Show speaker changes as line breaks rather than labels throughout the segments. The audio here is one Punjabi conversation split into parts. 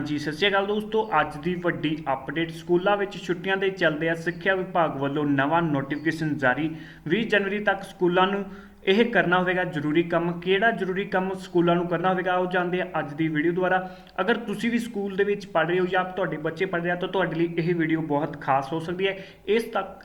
ਜੀ ਸਤਿ ਸ਼੍ਰੀ ਅਕਾਲ ਦੋਸਤੋ। ਅੱਜ ਦੀ ਵੱਡੀ ਅਪਡੇਟ ਸਕੂਲਾਂ ਵਿੱਚ ਛੁੱਟੀਆਂ ਦੇ ਚੱਲਦਿਆਂ ਸਿੱਖਿਆ ਵਿਭਾਗ ਵੱਲੋਂ ਨਵਾਂ ਨੋਟੀਫਿਕੇਸ਼ਨ ਜਾਰੀ। 20 ਜਨਵਰੀ ਤੱਕ ਸਕੂਲਾਂ ਨੂੰ ਇਹ ਕਰਨਾ ਹੋਵੇਗਾ ਜ਼ਰੂਰੀ ਕੰਮ। ਕਿਹੜਾ ਜ਼ਰੂਰੀ ਕੰਮ ਸਕੂਲਾਂ ਨੂੰ ਕਰਨਾ ਹੋਵੇਗਾ ਉਹ ਜਾਣਦੇ ਆ ਅੱਜ ਦੀ ਵੀਡੀਓ ਦੁਆਰਾ। ਅਗਰ ਤੁਸੀਂ ਵੀ ਸਕੂਲ ਦੇ ਵਿੱਚ ਪੜ੍ਹ ਰਹੇ ਹੋ ਜਾਂ ਤੁਹਾਡੇ ਬੱਚੇ ਪੜ੍ਹ ਰਹੇ ਆ ਤਾਂ ਤੁਹਾਡੇ ਲਈ ਇਹ ਵੀਡੀਓ ਬਹੁਤ ਖਾਸ ਹੋ ਸਕਦੀ ਹੈ। ਇਸ ਤੱਕ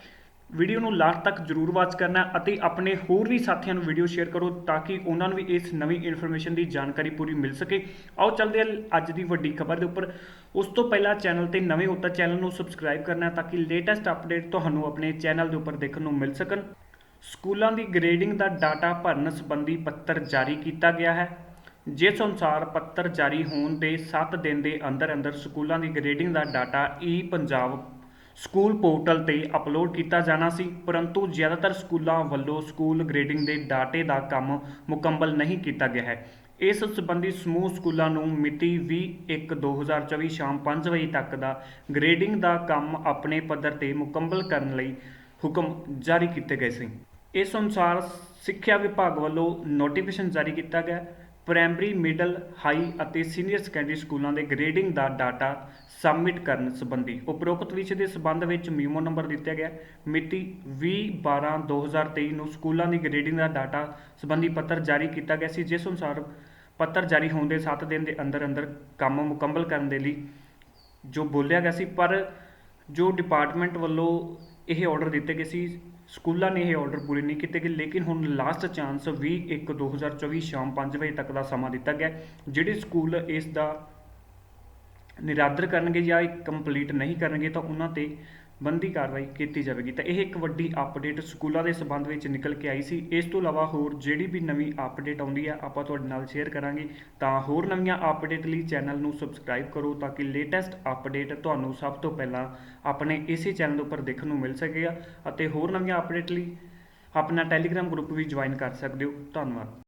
ਵੀਡੀਓ ਨੂੰ ਲਾਸਟ ਤੱਕ ਜਰੂਰ ਵਾਚ ਕਰਨਾ ਅਤੇ ਆਪਣੇ ਹੋਰ ਵੀ ਸਾਥੀਆਂ ਨੂੰ ਵੀਡੀਓ ਸ਼ੇਅਰ ਕਰੋ ਤਾਂ ਕਿ ਉਹਨਾਂ ਨੂੰ ਵੀ ਇਸ ਨਵੀਂ ਇਨਫੋਰਮੇਸ਼ਨ ਦੀ ਜਾਣਕਾਰੀ ਪੂਰੀ ਮਿਲ ਸਕੇ। ਆਓ ਚੱਲਦੇ ਹਾਂ ਅੱਜ ਦੀ ਵੱਡੀ ਖਬਰ ਦੇ ਉੱਪਰ। ਉਸ ਤੋਂ ਪਹਿਲਾਂ ਚੈਨਲ ਤੇ ਨਵੇਂ ਹੋ ਤਾਂ ਚੈਨਲ ਨੂੰ ਸਬਸਕ੍ਰਾਈਬ ਕਰਨਾ ਤਾਂ ਕਿ ਲੇਟੈਸਟ ਅਪਡੇਟ ਤੁਹਾਨੂੰ ਆਪਣੇ ਚੈਨਲ ਦੇ ਉੱਪਰ ਦੇਖਣ ਨੂੰ ਮਿਲ ਸਕਣ। ਸਕੂਲਾਂ ਦੀ ਗ੍ਰੇਡਿੰਗ ਦਾ ਡਾਟਾ ਭਰਨ ਸੰਬੰਧੀ ਪੱਤਰ ਜਾਰੀ ਕੀਤਾ ਗਿਆ ਹੈ। ਜਿਸ ਅਨੁਸਾਰ ਪੱਤਰ ਜਾਰੀ ਹੋਣ ਦੇ 7 ਦਿਨ ਦੇ ਅੰਦਰ ਅੰਦਰ ਸਕੂਲਾਂ ਦੀ ਗ੍ਰੇਡਿੰਗ ਦਾ data e Punjab school portal ਤੇ ਅਪਲੋਡ ਕੀਤਾ ਜਾਣਾ ਸੀ, ਪਰੰਤੂ ਜ਼ਿਆਦਾਤਰ ਸਕੂਲਾਂ ਵੱਲੋਂ ਸਕੂਲ ਗ੍ਰੇਡਿੰਗ ਦੇ ਡਾਟੇ ਦਾ ਕੰਮ ਮੁਕੰਮਲ ਨਹੀਂ ਕੀਤਾ ਗਿਆ ਹੈ। ਇਸ ਸੰਬੰਧੀ ਸਮੂਹ ਸਕੂਲਾਂ ਨੂੰ ਮਿਤੀ 20/1/2024 ਸ਼ਾਮ 5 ਵਜੇ ਤੱਕ ਦਾ ਗ੍ਰੇਡਿੰਗ ਦਾ ਕੰਮ ਆਪਣੇ ਪੱਧਰ ਤੇ ਮੁਕੰਮਲ ਕਰਨ ਲਈ ਹੁਕਮ ਜਾਰੀ ਕੀਤੇ ਗਏ ਸੀ। ਇਸ ਅਨੁਸਾਰ ਸਿੱਖਿਆ ਵਿਭਾਗ ਵੱਲੋਂ ਨੋਟੀਫਿਕੇਸ਼ਨ ਜਾਰੀ ਕੀਤਾ ਗਿਆ। ਪ੍ਰਾਇਮਰੀ, ਮਿਡਲ, ਹਾਈ ਅਤੇ ਸੀਨੀਅਰ ਸੈਕੰਡਰੀ ਸਕੂਲਾਂ ਦੇ ਗ੍ਰੇਡਿੰਗ ਦਾ ਡਾਟਾ ਸਬਮਿਟ ਕਰਨ ਸੰਬੰਧੀ ਉਪਰੋਕਤ ਵਿਸ਼ੇ ਦੇ ਸਬੰਧ ਵਿੱਚ ਮੀਮੋ ਨੰਬਰ ਦਿੱਤਾ ਗਿਆ। ਮਿਤੀ 20/12/2023 ਨੂੰ ਸਕੂਲਾਂ ਦੀ ਗ੍ਰੇਡਿੰਗ ਦਾ ਡਾਟਾ ਸੰਬੰਧੀ ਪੱਤਰ ਜਾਰੀ ਕੀਤਾ ਗਿਆ ਸੀ, ਜਿਸ ਅਨੁਸਾਰ ਪੱਤਰ ਜਾਰੀ ਹੋਣ ਦੇ 7 ਦਿਨ ਦੇ ਅੰਦਰ ਅੰਦਰ ਕੰਮ ਮੁਕੰਮਲ ਕਰਨ ਦੇ ਲਈ ਜੋ ਬੋਲਿਆ ਗਿਆ ਸੀ, ਪਰ ਜੋ ਡਿਪਾਰਟਮੈਂਟ ਵੱਲੋਂ ਇਹ ਆਰਡਰ ਦਿੱਤੇ ਗਏ ਸੀ ਸਕੂਲਾਂ ਨੇ ਇਹ ਆਰਡਰ ਪੂਰੇ ਨਹੀਂ ਕੀਤੇ ਗਏ, ਲੇਕਿਨ ਹੁਣ ਲਾਸਟ ਚਾਂਸ 20/1/2024 ਸ਼ਾਮ 5 ਵਜੇ ਤੱਕ ਦਾ ਸਮਾਂ ਦਿੱਤਾ ਗਿਆ ਜਿਹੜੇ ਸਕੂਲ ਇਸ ਦਾ ਨਿਰਾਦਰ ਕਰਨਗੇ ਜਾਂ ਕੰਪਲੀਟ ਨਹੀਂ ਕਰਨਗੇ ਤਾਂ ਉਹਨਾਂ ਤੇ ਬੰਦੀ ਕਾਰਵਾਈ ਕੀਤੀ ਜਾਵੇਗੀ। ਤਾਂ ਇਹ ਇੱਕ ਵੱਡੀ ਅਪਡੇਟ ਸਕੂਲਾਂ ਦੇ ਸਬੰਧ ਵਿੱਚ ਨਿਕਲ ਕੇ ਆਈ ਸੀ। ਇਸ ਤੋਂ ਇਲਾਵਾ ਹੋਰ ਜਿਹੜੀ ਵੀ ਨਵੀਂ ਅਪਡੇਟ ਆਉਂਦੀ ਹੈ ਆਪਾਂ ਤੁਹਾਡੇ ਨਾਲ ਸ਼ੇਅਰ ਕਰਾਂਗੇ। ਤਾਂ ਹੋਰ ਨਵੀਆਂ ਅਪਡੇਟ ਲਈ ਚੈਨਲ ਨੂੰ ਸਬਸਕ੍ਰਾਈਬ ਕਰੋ ਤਾਂ ਕਿ ਲੇਟੈਸਟ ਅਪਡੇਟ ਤੁਹਾਨੂੰ ਸਭ ਤੋਂ ਪਹਿਲਾਂ ਆਪਣੇ ਇਸੇ ਚੈਨਲ ਉੱਪਰ ਦੇਖਣ ਨੂੰ ਮਿਲ ਸਕੇਗਾ ਅਤੇ ਹੋਰ ਨਵੀਆਂ ਅਪਡੇਟ ਲਈ ਆਪਣਾ ਟੈਲੀਗ੍ਰਾਮ ਗਰੁੱਪ ਵੀ ਜੁਆਇਨ ਕਰ ਸਕਦੇ ਹੋ। ਧੰਨਵਾਦ।